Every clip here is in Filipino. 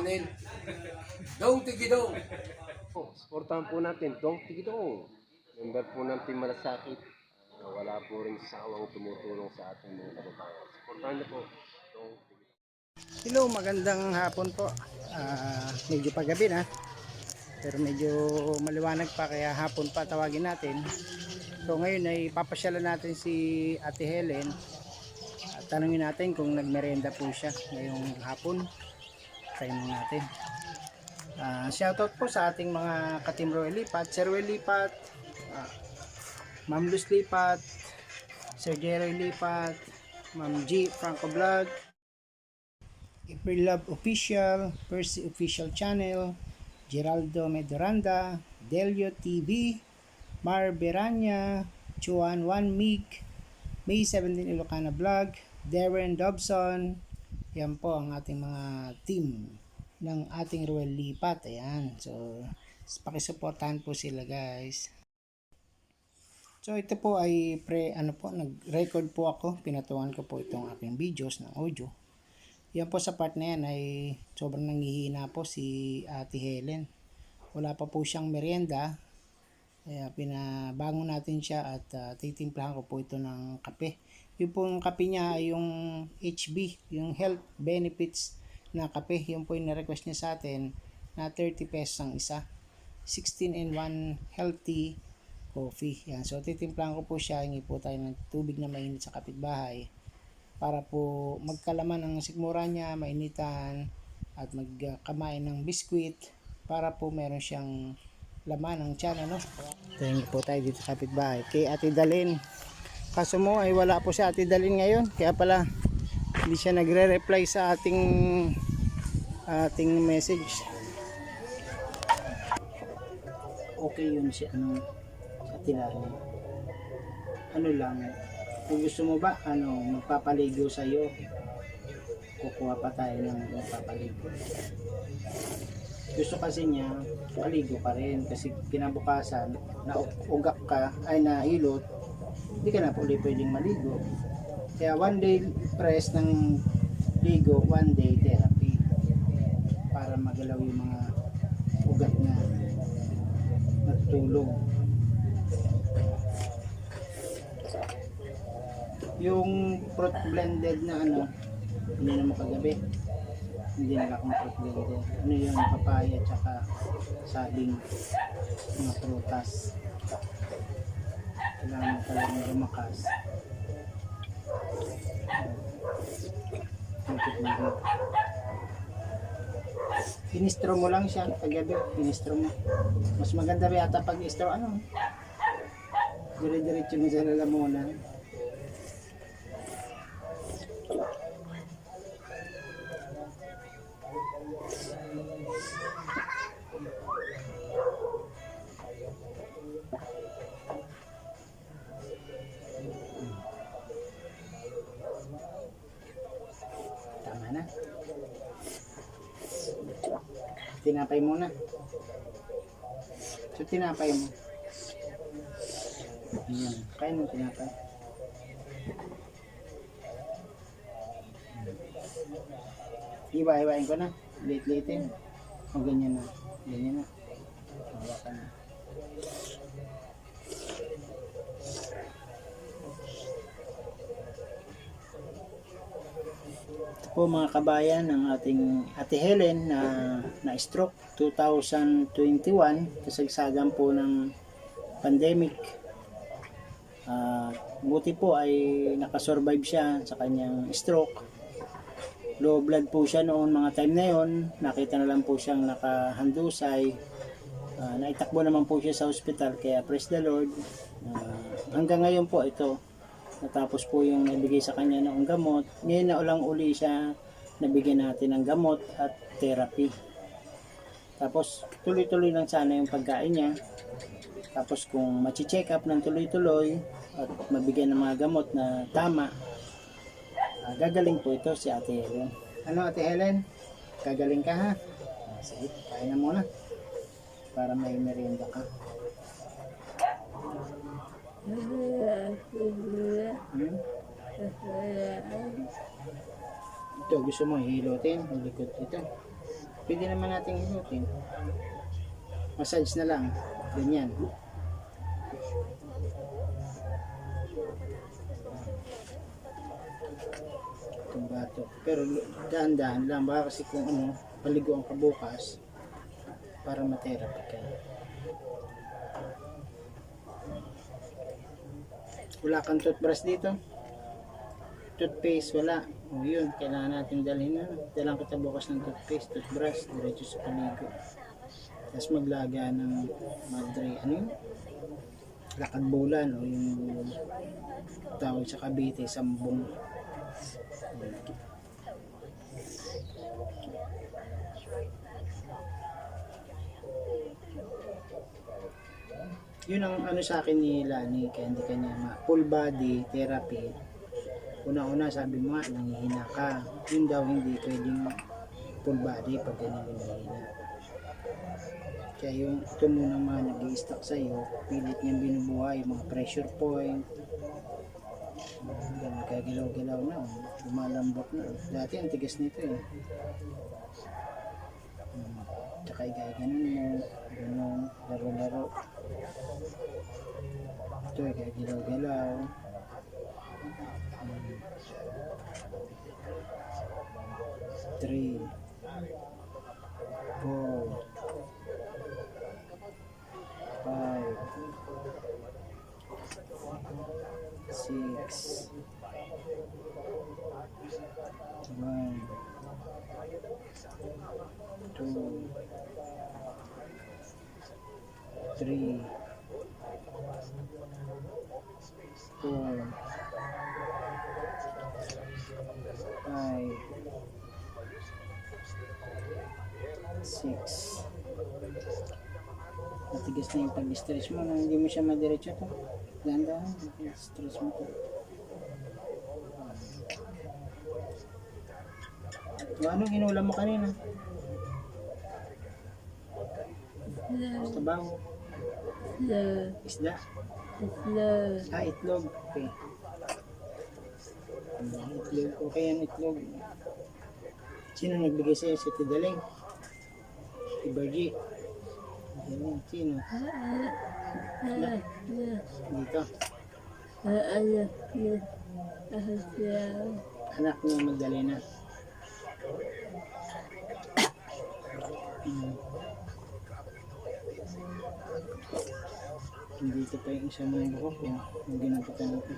channel. Dong Tigidong. Po, supportahan po natin, Dong Tigidong. Member po ng Team Malasakit na wala po rin sawang tumutulong sa ating mga kababayan. Supportahan niyo po, Dong Tigidong. Hello, magandang hapon po. Ah, medyo paggabi na. Pero medyo maliwanag pa kaya hapon pa tawagin natin. So ngayon ay papasyalan natin si Ate Helen. At tanungin natin kung nagmerenda po siya ngayong hapon. Tanungin natin. Ah, shoutout po sa ating mga katim Roy Lipat, Sir ah, Ma'am Luz Lipat, Sir Jerry Lipat, Ma'am G Franco Vlog, April Love Official, Percy Official Channel, Geraldo Medoranda, Delio TV, Mar Beranya, Chuan 1 Mig, May 17 Ilocana Vlog, Darren Dobson, yan po ang ating mga team ng ating Ruel Lipat. Ayan. So, pakisuportahan po sila guys. So ito po ay pre ano po nag-record po ako, pinatuan ko po itong aking videos ng audio. Yan po sa part na yan ay sobrang nanghihina po si Ate Helen. Wala pa po siyang merienda. Kaya pinabangon natin siya at uh, titimplahan ko po ito ng kape. Yung pong kape niya ay yung HB, yung health benefits na kape. Yung po yung na-request niya sa atin na 30 pesos ang isa. 16 in 1 healthy coffee. Yan. So titimplahan ko po siya. Hingi po tayo ng tubig na mainit sa kapitbahay para po magkalaman ang sikmura niya, mainitan at magkamain ng biskwit para po meron siyang laman ng tiyan ano. Tingin po tayo dito sa kapitbahay kay Ate Dalin. Kaso mo ay wala po si Ate Dalin ngayon kaya pala hindi siya nagre-reply sa ating ating message. Okay yun si ano sa Dalin. Ano lang kung gusto mo ba, ano, magpapaligo sa iyo, kukuha pa tayo ng magpapaligo. Gusto kasi niya, paligo ka rin kasi kinabukasan, na ugak ka, ay nahilot, hindi ka na uli pwedeng maligo. Kaya one day press ng ligo, one day therapy. Para magalaw yung mga ugat na natutulog. yung fruit blended na ano hindi naman kagabi hindi nila akong fruit blended. Ano yung papaya tsaka sabing mga prutas kailangan mo talagang lumakas. Pinistro mo lang siya kagabi, pinistro mo. Mas maganda ba yata pag istro ano? Dire-diretso mo sa lalamunan. Tinapay muna. So, tinapay mo. Ayan. Kaya mo tinapay. Iba-ibain ko na. Late-latein. O ganyan na. Ganyan na. Hawakan na. Po mga kabayan ng ating Ate Helen na na-stroke 2021 kasagsagan po ng pandemic. Ah, buti po ay nakasurvive siya sa kanyang stroke. Low blood po siya noon mga time na yon. Nakita na lang po siyang nakahandusay. Ah, naitakbo naman po siya sa hospital kaya praise the Lord. Ah, hanggang ngayon po ito natapos po yung nabigay sa kanya ng gamot. Ngayon na ulang uli siya nabigyan natin ng gamot at therapy. Tapos tuloy-tuloy lang sana yung pagkain niya. Tapos kung machi-check up ng tuloy-tuloy at mabigyan ng mga gamot na tama, ah, gagaling po ito si Ate Helen. Ano Ate Helen? Gagaling ka ha? Ah, sige, kain na muna. Para may merienda ka. Hmm? Ito, gusto mo hilutin, ang likod ito. Pwede naman natin hilutin. Massage na lang. Ganyan. Itong bato. Pero daan-daan lang. Baka kasi kung ano, paliguan ka bukas para ma-therapy ka. Wala kang toothbrush dito? Toothpaste, wala. O yun, kailangan natin dalhin na. Dalang kita bukas ng toothpaste, toothbrush, diretso sa paligo. Tapos maglaga ng madre, ano yun? Lakad o yung tawag sa Cavite, sambong. Yun ang ano sa akin ni Lani, kaya hindi kanya ma full body therapy. Una-una sabi mo nga, nangihina ka. Yun daw hindi pwedeng full body pag ganyan nanghihina. Kaya yung ito muna mga nag stuck sa iyo, pilit niyang binubuhay, mga pressure point. Hanggang Nagkagalaw-galaw na, lumalambot na. Dati ang tigas nito eh. Hmm. Tsaka igaganon mo, ganun, laro-laro. Hmm. Three. Four. Five. Six. One. Two. Three. 6. Matigas na yung pag-stretch mo. Na hindi mo siya madiretso to. Ganda. Stretch mo to. 1. Anong inulam mo kanina? Tabaho. Isla. Isda? Isla. Ah, itlog. Okay. Itlog. Okay yan, itlog. Sino nagbigay sa'yo? Si Tidaling? Si Bergie? Ayan, Sino? Dito. Anak ni Magdalena. Hmm. Dito pa yung isa mong buhok. Yan. Yung ginapitan ko.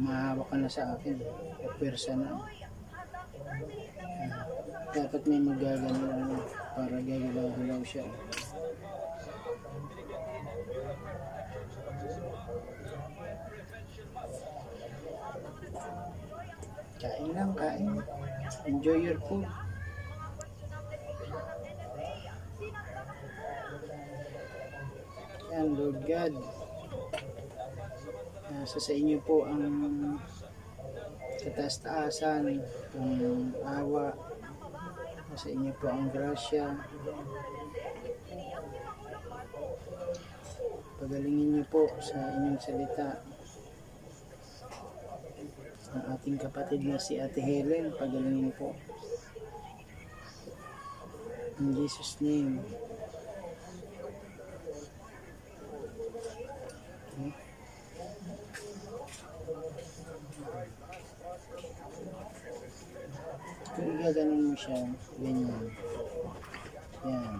Humahawak ka na sa akin. Pwersa na. Dapat may magagano ano, para gagalaw-galaw siya. Kain lang, kain. Enjoy your food. Yan, Lord God. Nasa sa inyo po ang kataas-taasan, ang awa, nasa inyo po ang grasya. Pagalingin niyo po sa inyong salita. Ang ating kapatid na si Ate Helen, pagalingin po. In Jesus' name. Okay. Kung igaganon mo siya, ganyan. Yan.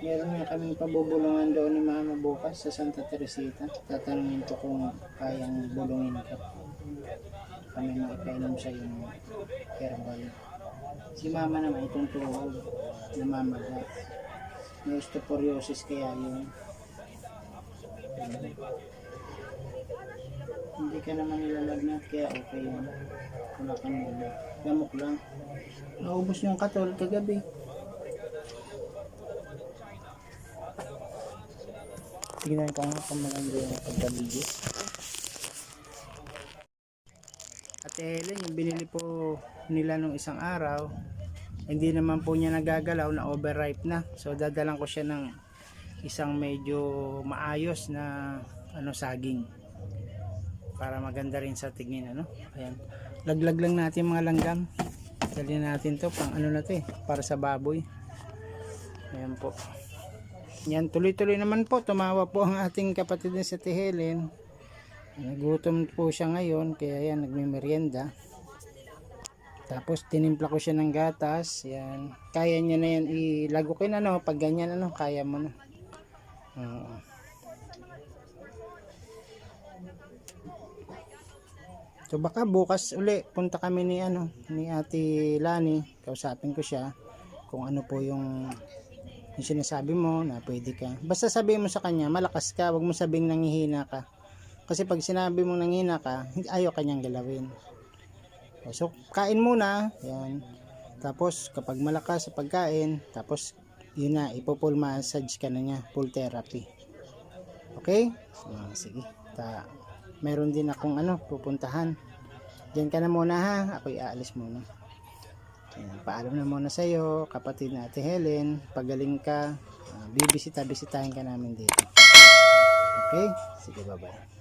Meron nga kaming pabubulungan doon ni Mama bukas sa Santa Teresita. Tatanungin ko kung kayang bulungin ka. Kami maipainom sa iyo ng herbal. Si Mama naman itong tuhod na mamaga. May osteoporosis kaya yun. Hindi ka naman nilalagnat kaya okay yun. Wala kang gulo. Gamok lang. Naubos yung katol kagabi. Tignan ko nga kung maganda yung pagkaligis. Ate Helen, yung binili po nila nung isang araw, hindi naman po niya nagagalaw na overripe na. So dadalan ko siya ng isang medyo maayos na ano saging para maganda rin sa tingin ano. Ayan. Laglag lang natin mga langgam. Dali natin to pang ano na to eh, para sa baboy. Ayan po. Yan, tuloy-tuloy naman po. Tumawa po ang ating kapatid na si Helen. Nagutom po siya ngayon, kaya yan, nagme-merienda. Tapos, tinimpla ko siya ng gatas. Yan. Kaya niya na yan ilagukin, ano, pag ganyan, ano, kaya mo na. Oo. So baka bukas uli punta kami ni ano ni Ate Lani, kausapin ko siya kung ano po yung yung sinasabi mo na pwede ka. Basta sabihin mo sa kanya, malakas ka, wag mo sabing nangihina ka. Kasi pag sinabi mo nangihina ka, ayaw kanyang galawin. So, kain muna, yan. Tapos, kapag malakas sa pagkain, tapos, yun na, ipo-full massage ka na niya, full therapy. Okay? Ah, sige. Ta meron din akong ano, pupuntahan. Diyan ka na muna ha, ako'y aalis muna. Ayan, paalam na muna sa iyo, kapatid na Ate Helen. Pagaling ka, uh, bibisita-bisitahin ka namin dito. Okay? Sige, bye-bye.